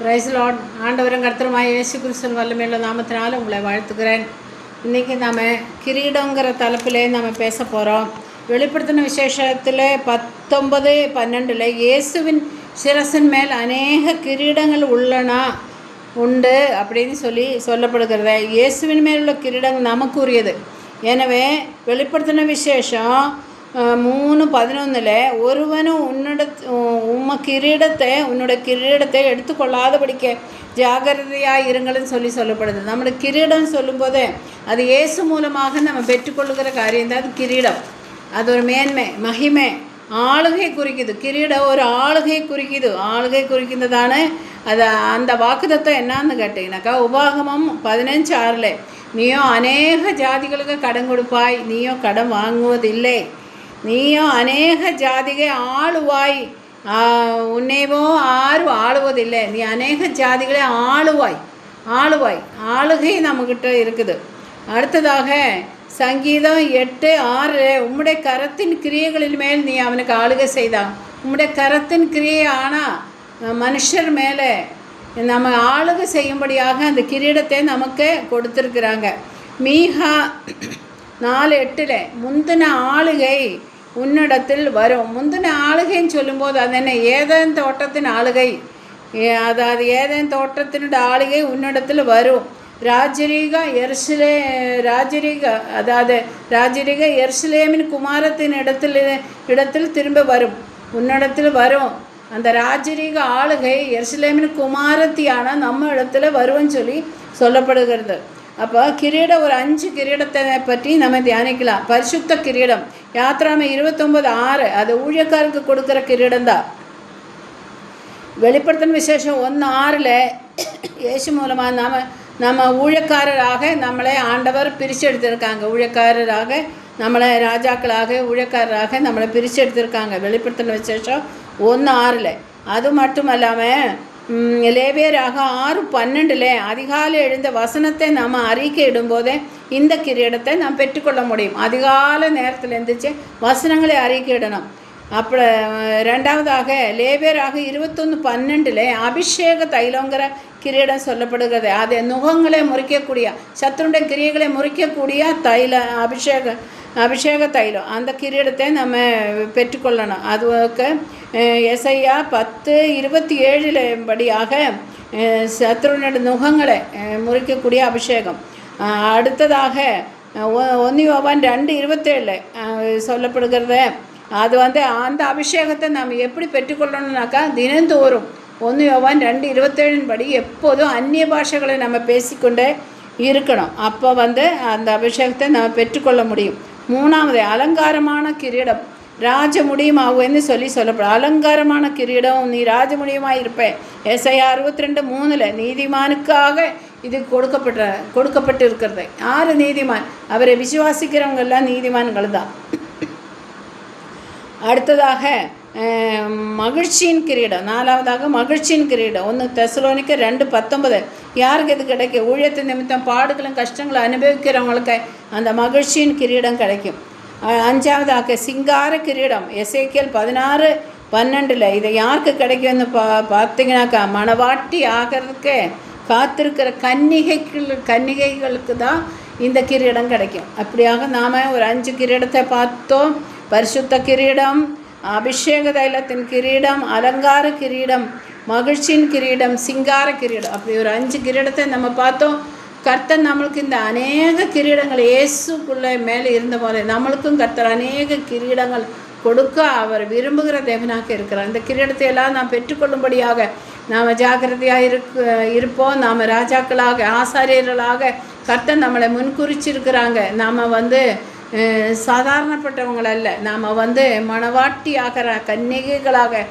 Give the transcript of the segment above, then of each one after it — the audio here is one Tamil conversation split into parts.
பிரைஸ் ஆண்டவரும் கருத்தருமாய் இயேசு கிறிஸ்தன் வல்லமையுள்ள நாமத்தினால உங்களை வாழ்த்துக்கிறேன் இன்றைக்கி நாம் கிரீடங்கிற தலைப்பிலே நம்ம பேச போகிறோம் வெளிப்படுத்தின விசேஷத்தில் பத்தொன்பது பன்னெண்டில் இயேசுவின் சிரசின் மேல் அநேக கிரீடங்கள் உள்ளன உண்டு அப்படின்னு சொல்லி சொல்லப்படுகிறது. இயேசுவின் மேல் உள்ள கிரீடங்கள் நமக்குரியது. எனவே வெளிப்படுத்தின விசேஷம் மூணு பதினொன்றில் ஒருவனும் உன்னோட உம்ம கிரீடத்தை உன்னோட கிரீடத்தை எடுத்துக்கொள்ளாதபடிக்க ஜாகிரதையாக இருங்கள்னு சொல்லி சொல்லப்படுது. நம்மளோட கிரீடம் சொல்லும்போது அது இயேசு மூலமாக நம்ம பெற்றுக்கொள்ளுகிற காரியம் தான் அது கிரீடம். அது ஒரு மேன்மை மகிமை ஆளுகை குறிக்குது. கிரீடம் ஒரு ஆளுகை குறிக்குது. ஆளுகை குறிக்கிறதான அது அந்த வாக்குதத்தம் என்னான்னு கேட்டிங்கனாக்கா உபாகமம் பதினஞ்சு ஆறில் நீயோ அநேக ஜாதிகளுக்கு கடன் கொடுப்பாய் நீயோ கடன் வாங்குவதில்லை. நீயோ அநேக ஜாதிகை ஆளுவாய். உன்னைவோ ஆறு ஆளுவதில்லை. நீ அநேக ஜாதிகளை ஆளுவாய். ஆளுவாய். ஆளுகை நம்மக்கிட்ட இருக்குது. அடுத்ததாக சங்கீதம் எட்டு ஆறு. உம்முடைய கரத்தின் கிரியைகளின் மேல் நீ அவனுக்கு ஆளுகை செய்தான் உம்முடைய கரத்தின் கிரியை ஆனால் மனுஷர் மேலே நம்ம ஆளுகை செய்யும்படியாக அந்த கிரீடத்தை நமக்கு கொடுத்துருக்குறாங்க. மீகா நாலு எட்டில் முந்தின ஆளுகை உன்னிடத்தில் வரும். முந்தின ஆளுகைன்னு சொல்லும்போது அது என்ன? ஏதேன் தோட்டத்தின் ஆளுகை. அதாவது ஏதேன் தோட்டத்தினுடைய ஆளுகை உன்னிடத்தில் வரும். ராஜரீக எர்சிலே ராஜரீக அதாவது ராஜரீக எர்சிலேமின் குமாரத்தின் இடத்தில் இடத்தில் திரும்ப வரும். உன்னிடத்தில் வரும். அந்த ராஜரீக ஆளுகை எர்சிலேமின் குமாரத்தியான நம்ம இடத்துல வரும்னு சொல்லி சொல்லப்படுகிறது. அப்போ கிரீடம் ஒரு அஞ்சு கிரீடத்தை பற்றி நம்ம தியானிக்கலாம். பரிசுத்த கிரீடம். யாத்திராமை இருபத்தொம்பது ஆறு அது ஊழியக்காருக்கு கொடுக்குற கிரீடம் தான் வெளிப்படுத்தின விசேஷம் ஒன்று ஆறில் இயேசு மூலமாக நாம் நம்ம ஊழியக்காரராக நம்மளை ஆண்டவர் பிரித்து எடுத்திருக்காங்க ஊழியக்காரராக நம்மளை ராஜாக்களாக ஊழியக்காரராக நம்மளை பிரித்து எடுத்திருக்காங்க வெளிப்படுத்தின விசேஷம் ஒன்று ஆறில். அது மட்டும் இல்லாமல் லேவியராக ஆறு பன்னெண்டில் அதிகாலை எழுந்த வசனத்தை நாம் அறிக்கை இடும்போதே இந்த கிரீடத்தை நாம் பெற்றுக்கொள்ள முடியும். அதிகாலை நேரத்தில் எழுந்துச்சு வசனங்களை அறிக்கையிடணும் அப்புறம் ரெண்டாவதாக லேவியராக இருபத்தொன்று பன்னெண்டில் அபிஷேக தைலங்கிற கிரீடம் சொல்லப்படுகிறது. அது நுகங்களை முறிக்கக்கூடிய சத்துருடைய கிரியைகளை முறிக்கக்கூடிய தைல அபிஷேக அபிஷேக தைலம். அந்த கிரீடத்தை நம்ம பெற்றுக்கொள்ளணும். அதுக்கு எஸ்ஐயா பத்து இருபத்தி ஏழில் படியாக அஹ், முகங்களை நுகங்களை முறிக்கக்கூடிய அபிஷேகம். அடுத்ததாக ஒன்று யோவான் ரெண்டு இருபத்தேழில் சொல்லப்படுகிறத அது வந்து அந்த அபிஷேகத்தை நாம் எப்படி பெற்றுக்கொள்ளணும்னாக்கா தினந்தோறும் ஒன்று யோவான் ரெண்டு இருபத்தேழின் படி எப்போதும் அந்நிய பாஷைகளை நம்ம பேசிக்கொண்டே இருக்கணும். அப்போ வந்து அந்த அபிஷேகத்தை நம்ம பெற்றுக்கொள்ள முடியும். மூணாவது அலங்காரமான கிரீடம். ராஜமுடியுமாகுன்னு சொல்லி சொல்லப்படும். அலங்காரமான கிரீடம் நீ ராஜமுடியுமாக இருப்பேன் இருப்ப. எஸ்ஐ அறுபத்தி ரெண்டு மூணில் நீதிமானுக்காக இது கொடுக்கப்பட்ட கொடுக்கப்பட்டு இருக்கிறது யார் நீதிமான்? அவரை விசுவாசிக்கிறவங்க எல்லாம் நீதிமான்கள் தான் அடுத்ததாக மகிழ்ச்சியின் கிரீடம் நாலாவதாக மகிழ்ச்சியின் கிரீடம் ஒன்று தெசலோனிக்கு ரெண்டு பத்தொன்பது யாருக்கு இது கிடைக்கும் ஊழியத்து நிமித்தம் பாடுகளும் கஷ்டங்களும் அனுபவிக்கிறவங்களுக்கு அந்த மகிழ்ச்சியின் கிரீடம் கிடைக்கும் அஞ்சாவதாக சிங்கார கிரீடம் எஸ்ஏக்கியல் பதினாறு பன்னெண்டில் இதை யாருக்கு கிடைக்கும்னு பா பார்த்தீங்கன்னாக்கா மணவாட்டி ஆகிறதுக்கு காத்திருக்கிற கன்னிகைகள் கன்னிகைகளுக்கு தான் இந்த கிரீடம் கிடைக்கும் அப்படியாக நாம் ஒரு அஞ்சு கிரீடத்தை பார்த்தோம் பரிசுத்த கிரீடம் அபிஷேக தைலத்தின் கிரீடம் அலங்கார கிரீடம் மகிழ்ச்சியின் கிரீடம் சிங்கார கிரீடம். அப்படி ஒரு அஞ்சு கிரீடத்தை நம்ம பார்த்தோம். கர்த்தர் நம்மளுக்கு இந்த அநேக கிரீடங்கள் இயேசுக்குள்ளே மேலே இருந்த போல நம்மளுக்கும் கர்த்தர் அநேக கிரீடங்கள் கொடுக்க அவர் விரும்புகிற தேவனாக இருக்கிறார். அந்த கிரீடத்தை எல்லாம் நாம் பெற்றுக்கொள்ளும்படியாக நாம் ஜாக்கிரதையாக இருக்க இருப்போம். நாம் ராஜாக்களாக ஆசாரியர்களாக கர்த்தர் நம்மளை முன்குறிச்சிருக்கிறாங்க. நாம் வந்து சாதாரணப்பட்டவங்கள் அல்ல. நாம் வந்து மனவாட்டி ஆகிற கன்னிகைகளாக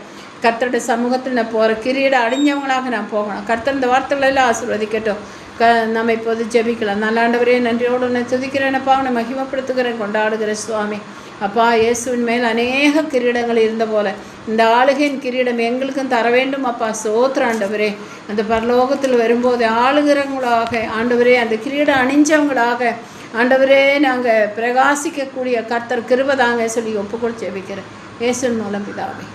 கர்த்தருடைய சமூகத்தில் நான் போகிற கிரீட அடிஞ்சவங்களாக நான் போகணும். கர்த்தர் இந்த வார்த்தைகளெல்லாம் ஆசீர்வதிக்கட்டும். க நம்ம இப்போது ஜெபிக்கலாம். நல்லாண்டவரே நன்றியோடு உன்னை துதிக்கிறேனப்பா உன்னை மகிமப்படுத்துகிறேன். கொண்டாடுகிற சுவாமி. அப்பா இயேசுவின் மேல் அநேக கிரீடங்கள் இருந்த போல இந்த ஆளுகையின் கிரீடம் எங்களுக்கும் தர வேண்டும். அப்பா சோத்திர ஆண்டவரே அந்த பரலோகத்தில் வரும்போது ஆளுகிறவங்களாக ஆண்டவரே அந்த கிரீடம் அணிஞ்சவங்களாக ஆண்டவரே நாங்கள் பிரகாசிக்கக்கூடிய கர்த்தர் கிருபதாங்க சொல்லி ஒப்புக்கொள் ஜெபிக்கிறேன். இயேசுவின் மூலம் பிதாவே.